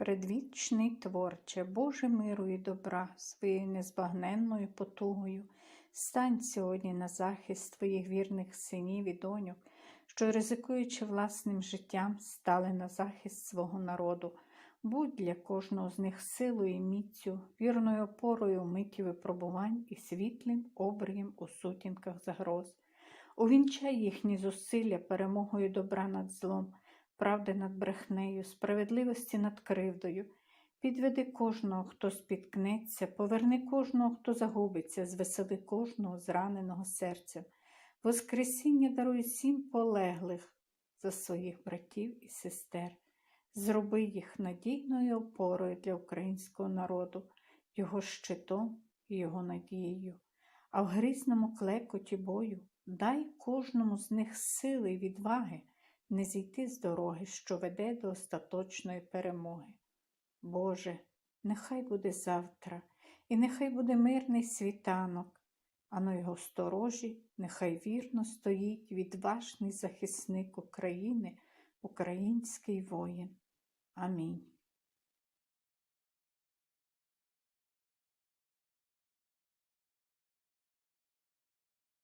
Предвічний творче, Боже миру і добра, своєю незбагненною потугою, стань сьогодні на захист твоїх вірних синів і доньок, що, ризикуючи власним життям, стали на захист свого народу. Будь для кожного з них силою і міцю, вірною опорою у миті випробувань і світлим обрієм у сутінках загроз. Увінчай їхні зусилля перемогою добра над злом, правди над брехнею, справедливості над кривдою. Підведи кожного, хто спіткнеться, поверни кожного, хто загубиться, звесели кожного зраненого серцем. Воскресіння даруй всім полеглих за своїх братів і сестер. Зроби їх надійною опорою для українського народу, його щитом і його надією. А в грізному клекоті бою дай кожному з них сили й відваги не зійти з дороги, що веде до остаточної перемоги. Боже, нехай буде завтра, і нехай буде мирний світанок, а на його сторожі нехай вірно стоїть відважний захисник України, український воїн. Амінь.